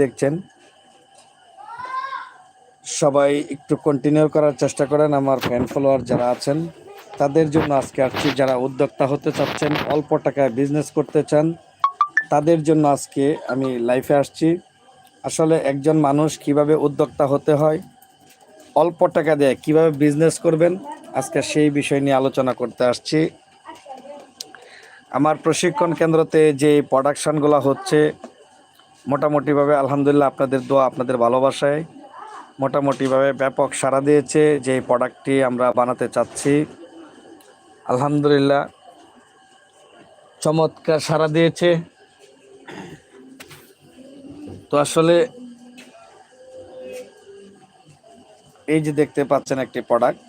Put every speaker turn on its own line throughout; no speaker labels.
দেখছেন। সবাই একটু কন্টিনিউ করার চেষ্টা করেন, আমার ফ্যান ফলোয়ার যারা আছেন, তাদের জন্য আজকে আসছি। যারা উদ্যোক্তা হতে চাচ্ছেন, অল্প টাকায় বিজনেস করতে চান, তাদের জন্য আজকে আমি লাইফে আসছি। আসলে একজন মানুষ কীভাবে উদ্যোক্তা হতে হয়, অল্প টাকা দিয়ে কীভাবে বিজনেস করবেন, আজকে সেই বিষয় নিয়ে আলোচনা করতে আসছি। আমার প্রশিক্ষণ কেন্দ্রতে যে প্রোডাকশানগুলো হচ্ছে মোটামুটিভাবে আলহামদুলিল্লাহ আপনাদের দোয়া, আপনাদের ভালোবাসায় মোটামুটিভাবে ব্যাপক সাড়া দিয়েছে যে প্রোডাক্টটি আমরা বানাতে চাচ্ছি। আলহামদুলিল্লাহ চমৎকার সাড়া দিয়েছে। তো আসলে এই যে দেখতে পাচ্ছেন একটি প্রোডাক্ট,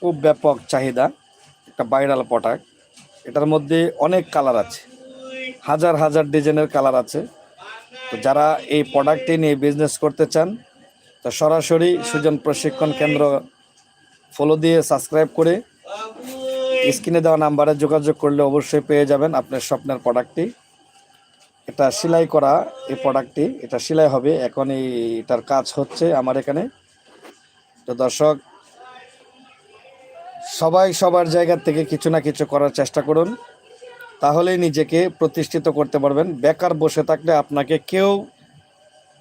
খুব ব্যাপক চাহিদা, একটা ভাইরাল প্রোডাক্ট। এটার মধ্যে অনেক কালার আছে, হাজার হাজার ডিজাইনের কালার আছে। তো যারা এই প্রোডাক্টটি নিয়ে বিজনেস করতে চান, তো সরাসরি সুজন প্রশিক্ষণ কেন্দ্র ফলো দিয়ে সাবস্ক্রাইব করে স্ক্রিনে দেওয়া নাম্বারে যোগাযোগ করলে অবশ্যই পেয়ে যাবেন আপনার স্বপ্নের প্রোডাক্টটি এটা সেলাই করা এই প্রোডাক্টটি এটা সেলাই হবে। এখন এটার কাজ হচ্ছে আমার এখানে। তো দর্শক, সবাই সবার জায়গা থেকে কিছু না কিছু করার চেষ্টা করুন। তাহলেই নিজেকে প্রতিষ্ঠিত করতে পারবেন। বেকার বসে থাকলে আপনাকে কেউ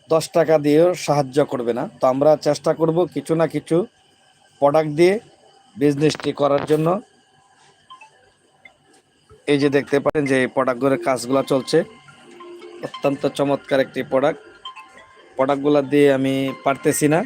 দশ টাকা দিয়েও সাহায্য করবে না। তো আমরা চেষ্টা করব কিছু না কিছু প্রোডাক্ট দিয়ে বিজনেসটি করার জন্য। এই যে দেখতে পারেন যে এই প্রোডাক্টগুলোর কাজগুলো চলছে। অত্যন্ত চমৎকার একটি প্রোডাক্ট প্রোডাক্টগুলো দিয়ে আমি পারতেছি না।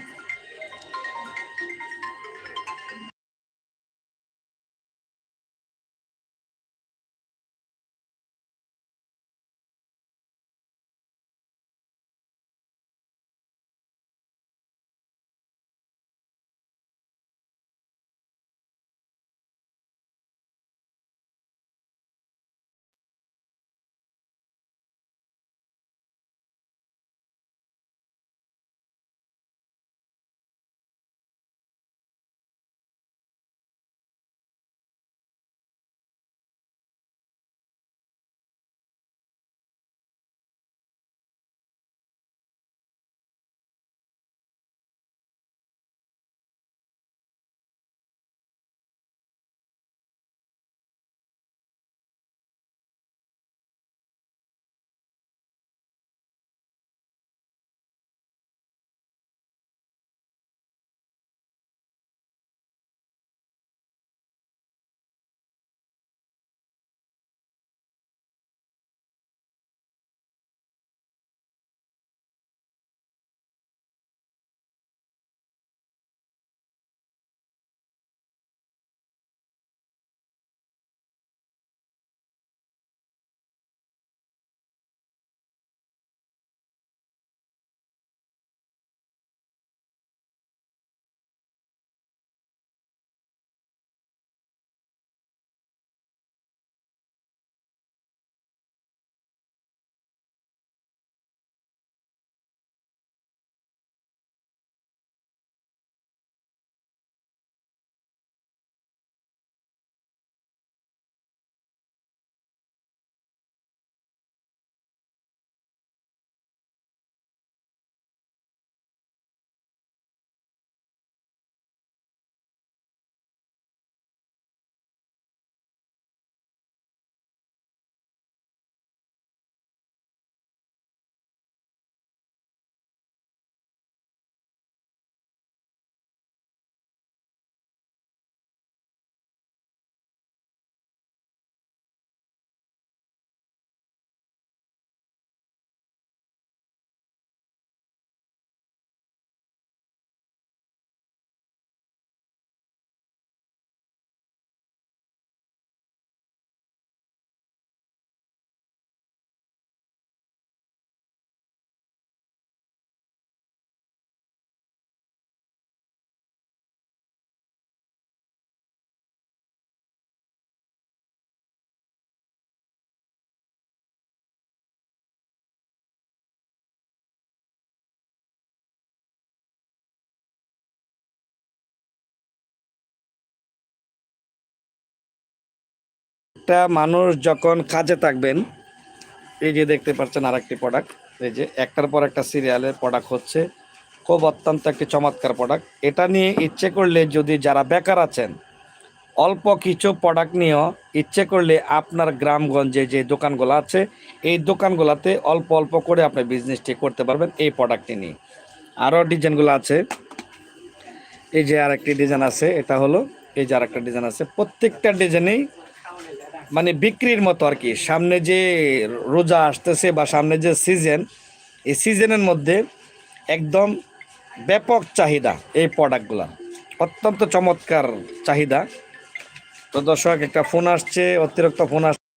একটা মানুষ যখন কাজে থাকবেন, এই যে দেখতে পাচ্ছেন আরেকটি প্রোডাক্ট এই যে একটার পর একটা সিরিয়ালের প্রোডাক্ট হচ্ছে, খুব অত্যন্ত একটি চমৎকার প্রোডাক্ট এটা নিয়ে ইচ্ছে করলে যদি যারা বেকার আছেন, অল্প কিছু প্রোডাক্ট নিয়েও ইচ্ছে করলে আপনার গ্রামগঞ্জে যে দোকানগুলো আছে, এই দোকানগুলোতে অল্প অল্প করে আপনি বিজনেসটি করতে পারবেন এই প্রোডাক্টটি নিয়ে। আরও ডিজাইনগুলো আছে। এই যে আর একটি ডিজাইন আছে, এটা হলো, এই যে আর একটা ডিজাইন আছে, প্রত্যেকটা ডিজাইনেই মানে বিক্রির মতো আর কি। সামনে যে রোজা আসতেছে বা সামনে যে সিজন, এই সিজনের মধ্যে একদম ব্যাপক চাহিদা এই প্রোডাক্টগুলো অত্যন্ত চমৎকার চাহিদা। তো দর্শক, একটা ফোন আসছে, অতিরিক্ত ফোন আসছে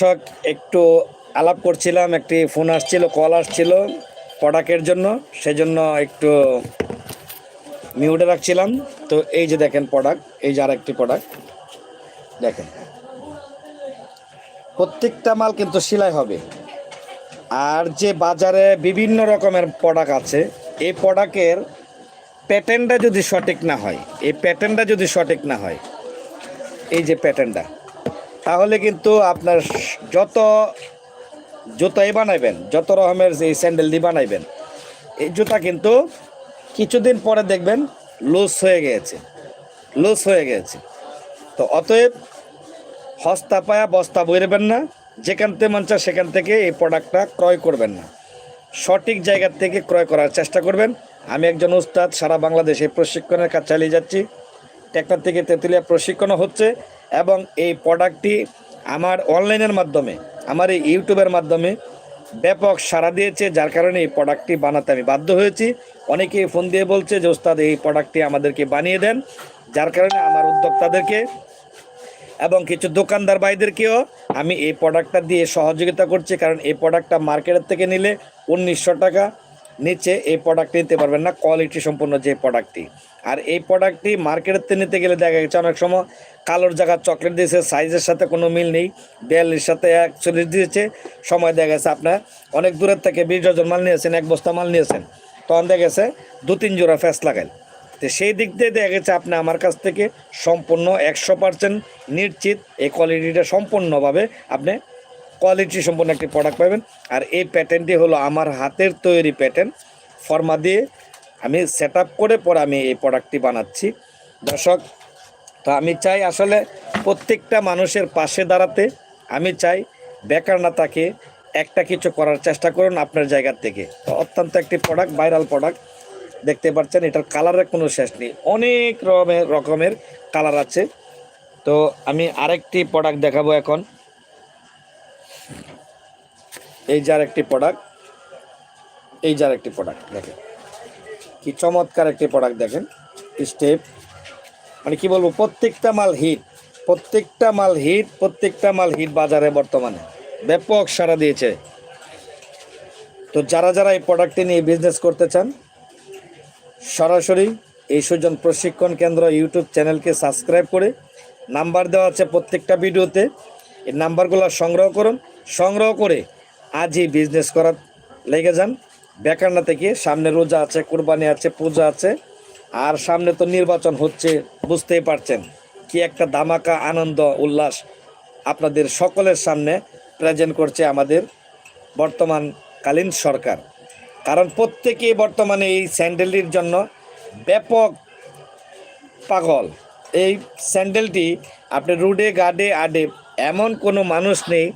দর্শক, একটু আলাপ করছিলাম, একটি ফোন আসছিল কল আসছিল প্রোডাক্টের জন্য, সেজন্য একটু মিউটে রাখছিলাম। তো এই যে দেখেন প্রোডাক্ট এই যে আর একটি প্রোডাক্ট দেখেন। প্রত্যেকটা মাল কিন্তু সেলাই হবে। আর যে বাজারে বিভিন্ন রকমের প্রোডাক্ট আছে, এই প্রোডাক্টের প্যাটার্নটা যদি সঠিক না হয়, এই প্যাটার্নটা যদি সঠিক না হয়, এই যে প্যাটার্নটা তাহলে কিন্তু আপনার যত জুতাই বানাইবেন, যত রকমের এই স্যান্ডেল দিয়ে বানাইবেন, এই জুতা কিন্তু কিছুদিন পরে দেখবেন লুজ হয়ে গিয়েছে লুজ হয়ে গিয়েছে তো অতএব হস্তা পায়া, বস্তা বইরবেন না, যেখান থেকে মন চায় সেখান থেকে এই প্রোডাক্টটা ক্রয় করবেন না। সঠিক জায়গার থেকে ক্রয় করার চেষ্টা করবেন। আমি একজন উস্তাদ, সারা বাংলাদেশে প্রশিক্ষণের কাজ চালিয়ে যাচ্ছি। ট্র্যাক্টর থেকে তেঁতুলিয়া প্রশিক্ষণও হচ্ছে। এবং এই প্রোডাক্টটি আমার অনলাইনের মাধ্যমে, আমার এই ইউটিউবের মাধ্যমে ব্যাপক সাড়া দিয়েছে, যার কারণে এই প্রোডাক্টটি বানাতে আমি বাধ্য হয়েছি। অনেকেই ফোন দিয়ে বলছে যে, ওস্তাদ, এই প্রোডাক্টটি আমাদেরকে বানিয়ে দেন। যার কারণে আমার উদ্যোক্তাদেরকে এবং কিছু দোকানদার ভাইদেরকেও আমি এই প্রোডাক্টটা দিয়ে সহযোগিতা করছি, কারণ এই প্রোডাক্টটা মার্কেটের থেকে নিলে উনিশশো টাকা নিচে এই প্রোডাক্ট নিতে পারবেন না কোয়ালিটি সম্পূর্ণ যে প্রোডাক্টটি আর এই প্রোডাক্টটি মার্কেটের থেকে নিতে গেলে দেখা গেছে অনেক সময় কালোর জায়গা চকলেট দিয়েছে সাইজের সাথে কোনো মিল নেই, বিয়াল্লিশ সাথে একচল্লিশ দিয়েছে, সময় দেখা গেছে আপনার অনেক দূরের থেকে বিশ ডজন মাল নিয়েছেন এক বস্তা মাল নিয়েছেন তখন দেখা গেছে দু তিন জোড়া ফ্যাস লাগাইল। তো সেই দিক দিয়ে দেখা গেছে আপনি আমার কাছ থেকে সম্পূর্ণ একশো পার্সেন্ট নিশ্চিত এই কোয়ালিটিটা সম্পূর্ণভাবে আপনি কোয়ালিটি সম্পন্ন একটি প্রোডাক্ট পাবেন। আর এই প্যাটার্নটি হলো আমার হাতের তৈরি প্যাটার্ন ফর্মা দিয়ে আমি সেট করে পরে আমি এই প্রোডাক্টটি বানাচ্ছি। দর্শক, তো আমি চাই আসলে প্রত্যেকটা মানুষের পাশে দাঁড়াতে। আমি চাই বেকার না তাকে একটা কিছু করার চেষ্টা করুন আপনার জায়গার থেকে। তো অত্যন্ত একটি প্রোডাক্ট ভাইরাল প্রোডাক্ট দেখতে পাচ্ছেন, এটার কালারের কোনো শেষ নেই। অনেক রকমের রকমের কালার আছে। তো আমি আরেকটি প্রোডাক্ট দেখাবো এখন। এই যার একটি প্রোডাক্ট এই যার একটি প্রোডাক্ট দেখেন। কি চমৎকার একটি প্রোডাক্ট দেখেন স্টেপ মানে কি বলব, প্রত্যেকটা মাল হিট প্রত্যেকটা মাল হিট প্রত্যেকটা মাল হিট বাজারে বর্তমানে। ব্যাপক সাড়া দিয়েছে। তো যারা যারা এই প্রোডাক্টটি নিয়ে বিজনেস করতে চান, সরাসরি এই সুজন প্রশিক্ষণ কেন্দ্র ইউটিউব চ্যানেলকে সাবস্ক্রাইব করে, নাম্বার দেওয়া আছে প্রত্যেকটা ভিডিওতে। এই নাম্বারগুলো সংগ্রহ করুন। সংগ্রহ করে আজই বিজনেস করার লেগে যান। বেকার না থেকে সামনে রোজা আছে, কোরবানি আছে, পূজা আছে। আর সামনে তো নির্বাচন হচ্ছে, বুঝতেই পারছেন। কি একটা দামাকা আনন্দ, উল্লাস আপনাদের সকলের সামনে প্রেজেন্ট করছে আমাদের বর্তমানকালীন সরকার। কারণ প্রত্যেকেই বর্তমানে এই স্যান্ডেলটির জন্য ব্যাপক পাগল। এই স্যান্ডেলটি আপনি রুডে, গাডে, আডে এমন কোনো মানুষ নেই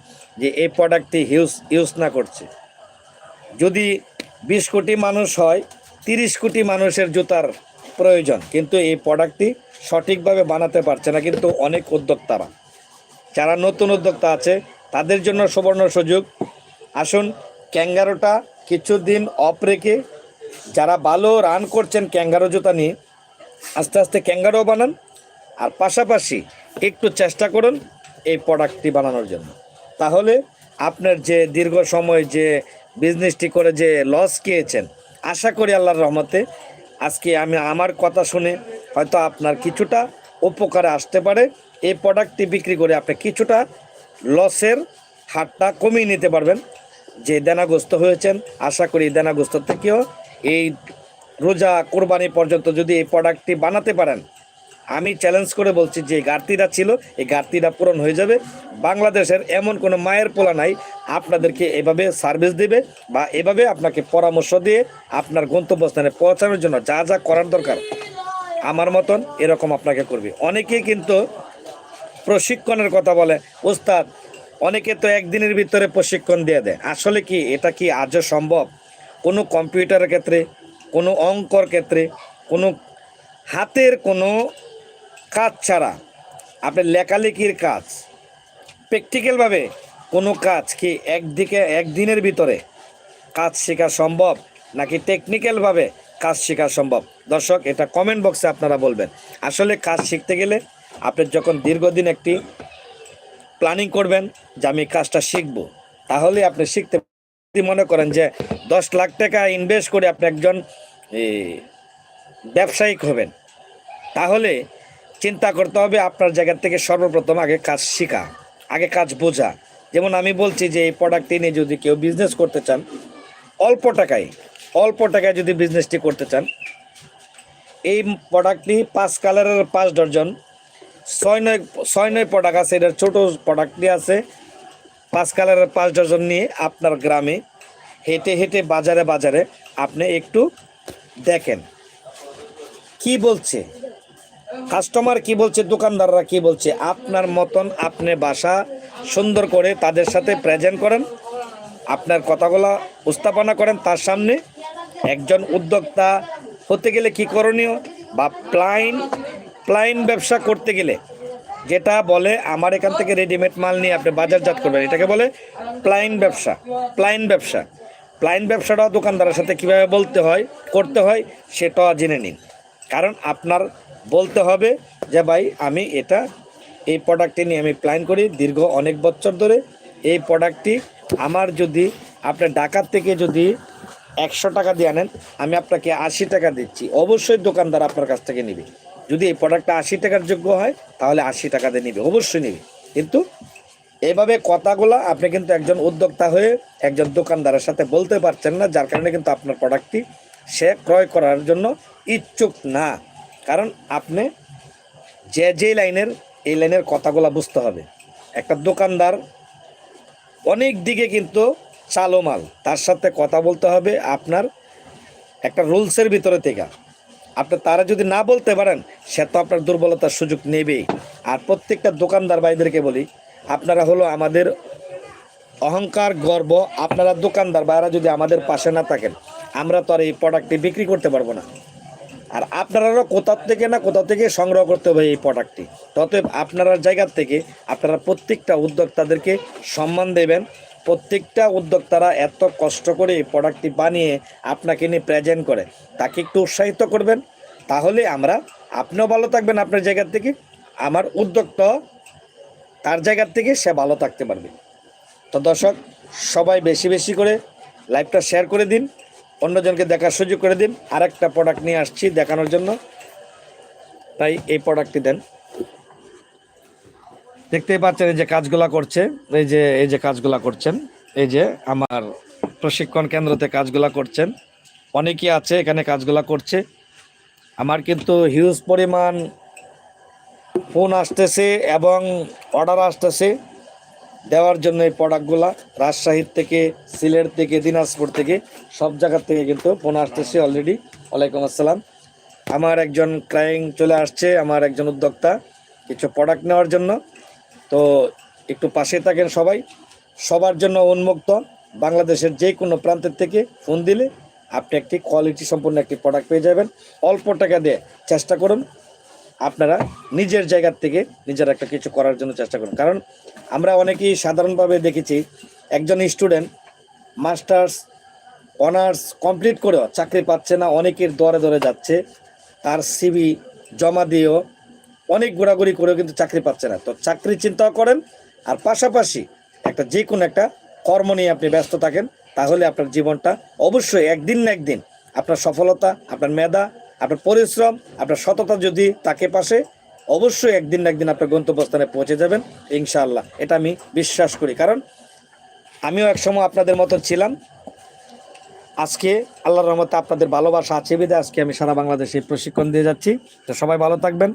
যে এই প্রোডাক্টটি ইউজ ইউজ না করছে। যদি বিশ কোটি মানুষ হয়, তিরিশ কোটি মানুষের জুতার প্রয়োজন, কিন্তু এই প্রোডাক্টটি সঠিকভাবে বানাতে পারছে না, কিন্তু অনেক উদ্যোক্তারা। যারা নতুন উদ্যোক্তা আছে, তাদের জন্য সুবর্ণ সুযোগ। আসুন, ক্যাঙ্গারোটা কিছুদিন অফ রেখে যারা ভালো রান করছেন ক্যাঙ্গারো জুতা নিয়ে, আস্তে আস্তে ক্যাঙ্গারো বানান। আর পাশাপাশি একটু চেষ্টা করুন এই প্রোডাক্টটি বানানোর জন্য। তাহলে আপনার যে দীর্ঘ সময় যে বিজনেসটি করে যে লস খেয়েছেন, আশা করি আল্লাহর রহমতে আজকে আমি আমার কথা শুনে হয়তো আপনার কিছুটা উপকারে আসতে পারে। এই প্রোডাক্টটি বিক্রি করে আপনি কিছুটা লসের হারটা কমিয়ে নিতে পারবেন। যে দেনাগ্রস্ত হয়েছেন, আশা করি দেনাগ্রস্ত থেকেও এই রোজা কোরবানি পর্যন্ত যদি এই প্রোডাক্টটি বানাতে পারেন আমি চ্যালেঞ্জ করে বলছি যে ঘাটতিটা ছিল, এই ঘাটতিটা পূরণ হয়ে যাবে। বাংলাদেশের এমন কোনো মায়ের পোলা নাই, আপনাদেরকে এভাবে সার্ভিস দেবে বা এভাবে আপনাকে পরামর্শ দিয়ে আপনার গন্তব্যস্থানে পৌঁছানোর জন্য যা যা করার দরকার, আমার মতন এরকম আপনাকে করবে। অনেকেই কিন্তু প্রশিক্ষণের কথা বলে, ওস্তাদ, অনেকে তো একদিনের ভিতরে প্রশিক্ষণ দিয়ে দেয়। আসলে কি এটা কি আজও সম্ভব? কোনো কম্পিউটারের ক্ষেত্রে, কোনো অঙ্কর ক্ষেত্রে, কোনো হাতের কোনো কাজ ছাড়া, আপনার লেখালেখির কাজ, প্র্যাকটিক্যালভাবে কোনো কাজ কি একদিকে, একদিনের ভিতরে কাজ শেখা সম্ভব, নাকি টেকনিক্যালভাবে কাজ শেখা সম্ভব? দর্শক, এটা কমেন্ট বক্সে আপনারা বলবেন। আসলে কাজ শিখতে গেলে আপনি যখন দীর্ঘদিন একটি প্ল্যানিং করবেন যে আমি কাজটা শিখব, তাহলে আপনি শিখতে মনে করেন যে দশ লাখ টাকা ইনভেস্ট করে আপনি একজন ব্যবসায়িক হবেন। তাহলে চিন্তা করতে হবে আপনার জায়গা থেকে সর্বপ্রথম আগে কাজ শেখা, আগে কাজ বোঝা। যেমন আমি বলছি যে এই প্রোডাক্টটি নিয়ে যদি কেউ বিজনেস করতে চান, অল্প টাকায় অল্প টাকায় যদি বিজনেসটি করতে চান, এই প্রোডাক্টটি পাঁচ কালারের পাঁচ ডজন, ছয় নয় ছয় নয় প্রোডাক্ট আছে, এটার ছোটো প্রোডাক্টটি আছে, পাঁচ কালারের পাঁচ ডজন নিয়ে আপনার গ্রামে হেঁটে হেঁটে বাজারে বাজারে আপনি একটু দেখেন। কি বলছে? কাস্টমার কি বলছে, দোকানদাররা কি বলছে, আপনার মতন আপনি বাসা সুন্দর করে তাদের সাথে প্রেজেন্ট করেন, আপনার কথাগুলো উপস্থাপনা করেন তার সামনে। একজন উদ্যোক্তা হতে গেলে কি করণীয় বা প্লাইন প্লাইন ব্যবসা করতে গেলে যেটা বলে, আমার এখান থেকে রেডিমেড মাল নিয়ে আপনি বাজারজাত করবেন। এটাকে বলে প্লাইন ব্যবসা প্লাইন ব্যবসা। প্লাইন ব্যবসাটাও দোকানদারের সাথে কীভাবে বলতে হয়, করতে হয়, সেটাও জেনে নিন। কারণ আপনার বলতে হবে যে ভাই, আমি এটা, এই প্রোডাক্টটি নিয়ে আমি প্ল্যান করি দীর্ঘ অনেক বছর ধরে। এই প্রোডাক্টটি আমার যদি আপনার ঢাকার থেকে যদি একশো টাকা দিয়ে আনেন, আমি আপনাকে আশি টাকা দিচ্ছি। অবশ্যই দোকানদার আপনার কাছ থেকে নেবে। যদি এই প্রোডাক্টটা আশি টাকার যোগ্য হয়, তাহলে আশি টাকা দিয়ে নেবে। অবশ্যই নেবে। কিন্তু এইভাবে কথাগুলো আপনি কিন্তু একজন উদ্যোক্তা হয়ে একজন দোকানদারের সাথে বলতে পারছেন না, যার কারণে কিন্তু আপনার প্রোডাক্টটি সে ক্রয় করার জন্য ইচ্ছুক না। কারণ আপনি যে যে লাইনের, এই লাইনের কথাগুলো বুঝতে হবে। একটা দোকানদার অনেক দিকে কিন্তু চালো মাল, তার সাথে কথা বলতে হবে আপনার একটা রুলসের ভিতরে থেকে। আপনি তারা যদি না বলতে পারেন, সে তো আপনার দুর্বলতার সুযোগ নেবেই। আর প্রত্যেকটা দোকানদার ভাইদেরকে বলি, আপনারা হলো আমাদের অহংকার, গর্ব, আপনারা দোকানদার ভাইরা যদি আমাদের পাশে না থাকেন, আমরা তো আর এই প্রোডাক্টটি বিক্রি করতে পারব না। আর আপনারাও কোথাও থেকে না কোথাও থেকে সংগ্রহ করতে হবে এই প্রোডাক্টটি ততএব আপনারা জায়গার থেকে আপনারা প্রত্যেকটা উদ্যোক্তাদেরকে সম্মান দেবেন। প্রত্যেকটা উদ্যোক্তারা এত কষ্ট করে এই প্রোডাক্টটি বানিয়ে আপনাকে নিয়ে প্রেজেন্ট করে তাকে একটু উৎসাহিত করবেন। তাহলে আমরা আপনিও ভালো থাকবেন আপনার জায়গার থেকে, আমার উদ্যোক্তা তার জায়গার থেকে সে ভালো থাকতে পারবে। তো দর্শক, সবাই বেশি বেশি করে লাইভটা শেয়ার করে দিন। অন্যজনকে দেখার সুযোগ করে দিন। আরেকটা প্রোডাক্ট নিয়ে আসছি দেখানোর জন্য। তাই এই প্রোডাক্টটি দেন। দেখতেই পাচ্ছেন এই যে কাজগুলা করছে। এই যে এই যে কাজগুলা করছেন। এই যে আমার প্রশিক্ষণ কেন্দ্রতে কাজগুলা করছেন। অনেকেই আছে, এখানে কাজগুলা করছে। আমার কিন্তু হিউজ পরিমাণ ফোন আসতেছে এবং অর্ডার আসতেছে। দেওয়ার জন্য এই প্রোডাক্টগুলা রাজশাহীর থেকে, সিলেট থেকে, দিনাজপুর থেকে, সব জায়গার থেকে কিন্তু ফোন আসতেছে অলরেডি ওয়ালাইকুম আসসালাম। আমার একজন ক্লায়েন্ট চলে আসছে, আমার একজন উদ্যোক্তা, কিছু প্রোডাক্ট নেওয়ার জন্য। তো একটু পাশে থাকেন সবাই। সবার জন্য উন্মুক্ত। বাংলাদেশের যে কোনো প্রান্তের থেকে ফোন দিলে আপনি একটি কোয়ালিটি সম্পন্ন একটি প্রোডাক্ট পেয়ে যাবেন। অল্প টাকা দিয়ে চেষ্টা করুন। আপনারা নিজের জায়গার থেকে নিজের একটা কিছু করার জন্য চেষ্টা করুন। কারণ আমরা অনেকেই সাধারণভাবে দেখেছি, একজন স্টুডেন্ট মাস্টার্স, অনার্স কমপ্লিট করেও চাকরি পাচ্ছে না, অনেকের দরে দরে যাচ্ছে, তার সিবি জমা দিয়েও অনেক ঘোরাঘুরি করেও কিন্তু চাকরি পাচ্ছে না। তো চাকরি চিন্তাও করেন, আর পাশাপাশি একটা যে কোনো একটা কর্ম নিয়ে আপনি ব্যস্ত থাকেন, তাহলে আপনার জীবনটা অবশ্যই একদিন না একদিন আপনার সফলতা, আপনার মেধা আপনার পরিশ্রম, আপনার সততা যদি তাকে পাশে, অবশ্যই একদিন না একদিন আপনার গন্তব্যস্থানে পৌঁছে যাবেন, ইনশাআল্লাহ। এটা আমি বিশ্বাস করি। কারণ আমিও একসময় আপনাদের মতন ছিলাম। আজকে আল্লাহর রহমতে আপনাদের ভালোবাসা আছে বিদে আজকে আমি সারা বাংলাদেশে প্রশিক্ষণ দিয়ে যাচ্ছি। তো সবাই ভালো থাকবেন।